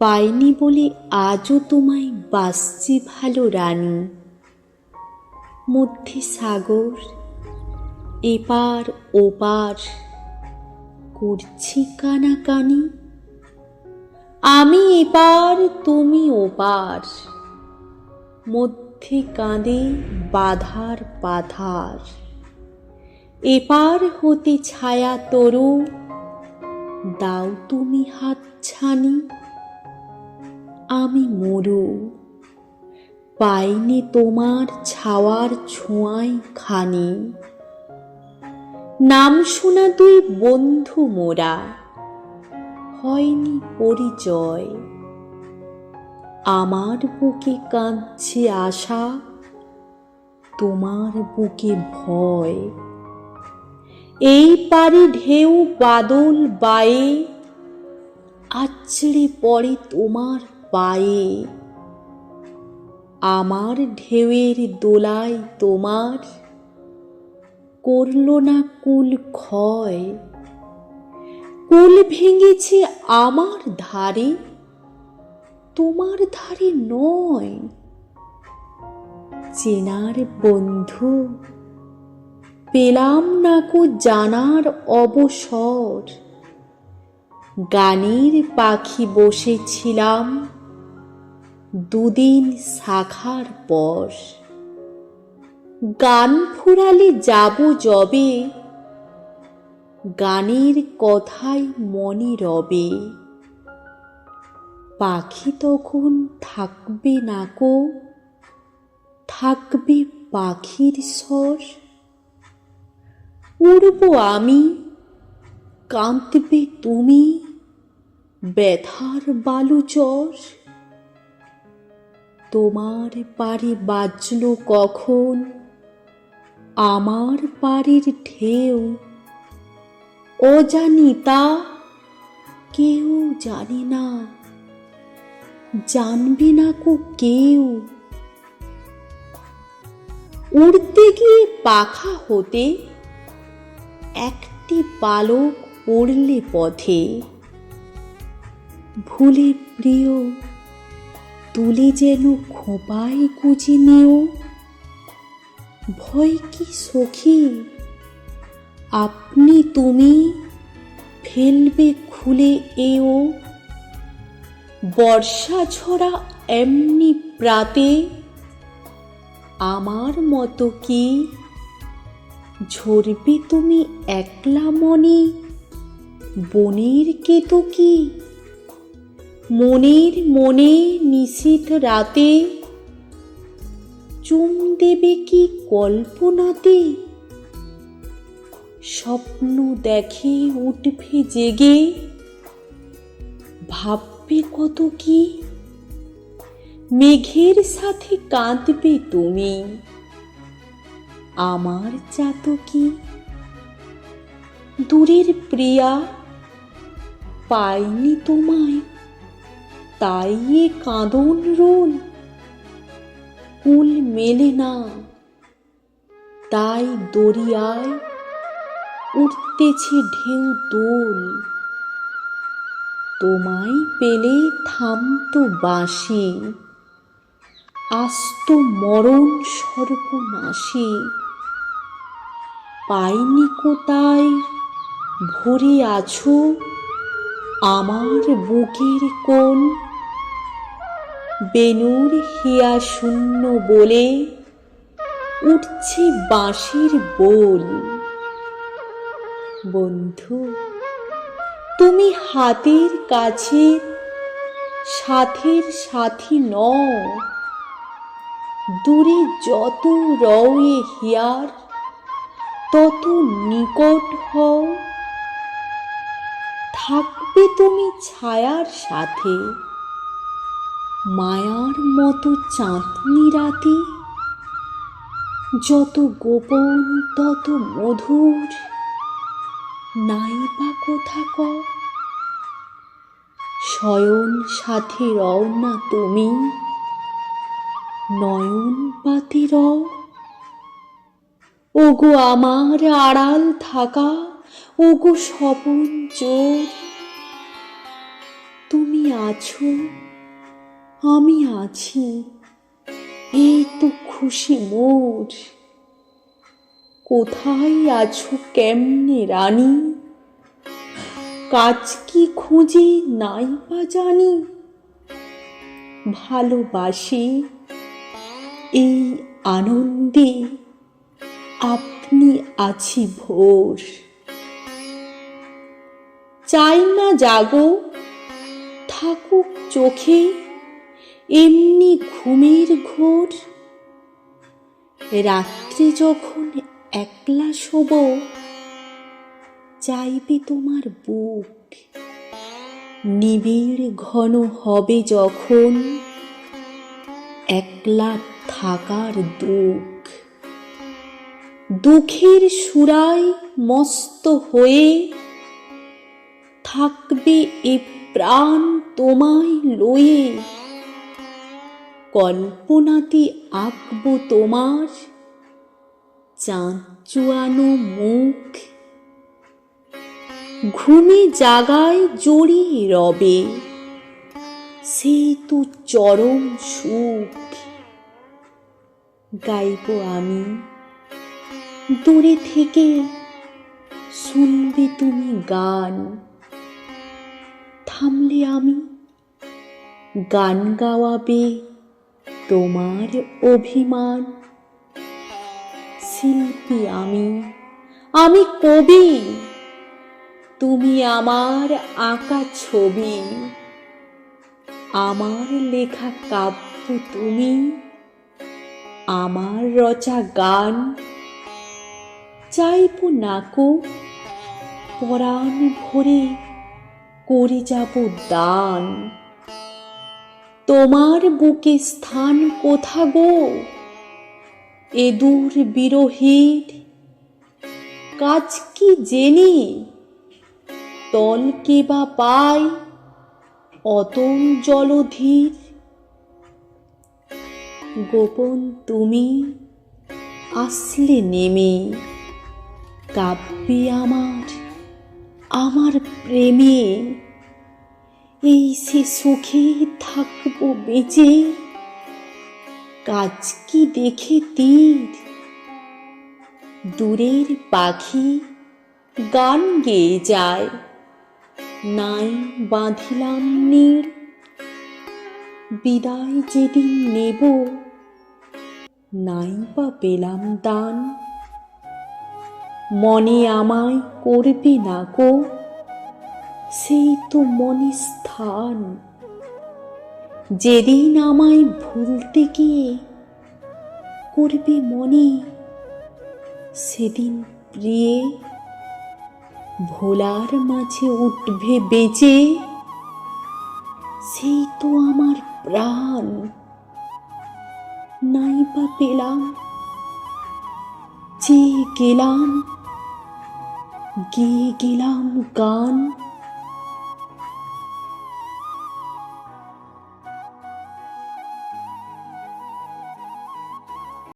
পাইনি বলে আজও তোমায় বাসছি ভালো রানী। মধ্যে সাগর, এপার ওপার করছি কানাকানি। আমি এপার, তুমি ওপার। মধ্যে কাঁদে বাধার পাথার। এপার হতে ছায়া তরু, দাও তুমি হাত ছানি আমি মরু। পাইনি তোমার ছাওয়ার ছোঁয়ায় খানি। নাম শোনা দুই বন্ধু মোরা, হয়নি পরিচয়। আমার বুকে কাঁদছে আশা, তোমার বুকে ভয়। এই পারে ঢেউ বাদল বায়ে, আছড়ে পড়ে তোমার পায়ে। আমার ঢেউয়ের দোলায় তোমার করল না কুল ক্ষয়। কুল ভেঙেছে আমার ধারে, তোমার ধারে নয়। চেনার বন্ধু পেলাম না কো জানার অবসর। গানের পাখি বসেছিলাম দুদিন শাখার পর। গান ফুরালে যাব যবে, গানের কথাই মনে রবে। পাখি তখন থাকবে না কো, থাকবে পাখির স্বর। উড়ব আমি, কাঁদবে তুমি, ব্যথার বালু বালুচর তোমার পারে বাজল কখন? আমার পাড়ির ঢেউ অজানি তা কেউ জানে না। জানবে না কো কেউ। উড়তে গিয়ে পাখা হতে একটি পালক পড়লে পথে। ভুলে প্রিয় তুলে যেন খোপায় কুচি নিও। ভয় কি সখী? আপনি তুমি ফেলবে খুলে এও। বর্ষা ঝরা এমনি প্রাতে আমার মতো কি? ঝরবে তুমি একলা মনে, বনের কেতো কি? মনের মনে নিশীথ রাতে। চুম দেবে কি কল্পনাতে? স্বপ্ন দেখে উঠবে জেগে। ভাববে কত কি? মেঘের সাথে কাঁদবে তুমি। আমার চাতকি। দূরের প্রিয়া পাইনি তোমায়। তাই কাঁদন রোল। কুল মেলে না। তাই দরিয়ায় উঠতেছে ঢেউ দোল। তোমায় পেলে থামতো বাঁশি, আস্ত মরণ সর্বনাশী। পাইনি কোথায়? ভরে আছো? আমার বুকের কোন বেনুর হিয়া শূন্য বলে উঠছে বাঁশির বোল। বন্ধু, তুমি হাতের কাছে সাথের সাথী নও। দূরে যত রয়ে হিয়ার, তত নিকট হও। থাকবে তুমি ছায়ার সাথে। মায়ার মতো চাঁদনি রাতে যত গোপন, তত মধুর। নাই বা কোথা ক? শয়ন সাথে রও না তুমি। নয়ন পাতে রও। ওগো আমার আড়াল থাকা, ওগো স্বপন চোর তুমি আছো আমি আছি। এই তো খুশি মোর। কোথায় আছো কেমনে রানী? কাজ কি খুঁজে নাই বা জানি। ভালোবাসি এই আনন্দে আপনি আছি ভোর। চাই না জাগো, থাকুক চোখে এমনি ঘুমের ঘোর। রাত্রে যখন একলা শোব, চাইবে তোমার বুক। নিবিড় ঘন হবে যখন একলা থাকার দুঃখ। দুঃখের সুরায় মস্ত হয়ে থাকবে এ প্রাণ তোমায় লয়ে। কল্পনাতে আঁকবো তোমার চাঁদ চুয়ানো মুখ। ঘুমে জাগায় জড়িয়ে রবে সেই তো চরম সুখ। গাইব আমি, দূরে থেকে শুনবে তুমি গান। থামলে আমি গান গাওয়াবে তোমার অভিমান। শিল্পী আমি আমি কবি। তুমি আমার আঁকা ছবি। আমার লেখা কাব্য তুমি। আমার রচা গান। চাইব নাকো পরাণ ভরে করে যাব দান। তোমার বুকে স্থান কোথা গো? এ দূর কাজ কি জেনে? তল কে বা পায় অতল জলধীর? গোপন তুমি আসলে নেমে কাব্যে আমার আমার প্রেমে। এই সে সুখে থাকব বেঁচে। কাজ কি দেখে তীর? দূরের পাখি গান গেয়ে যায়। নাই বাঁধিলাম নীড় বিদায় যেদিন নেব, নাই বা পেলাম দান। মনে আমায় করবে না কো সেই তো মনে স্থান। যেদিন আমায় ভুলতে গিয়ে করবে মনে, সেদিন প্রিয়ে ভোলার মাঝে উঠবে বেজে, সেই তো আমার প্রাণ। নাই বা পেলাম চেয়ে গেলাম, গেয়ে গেলাম গান।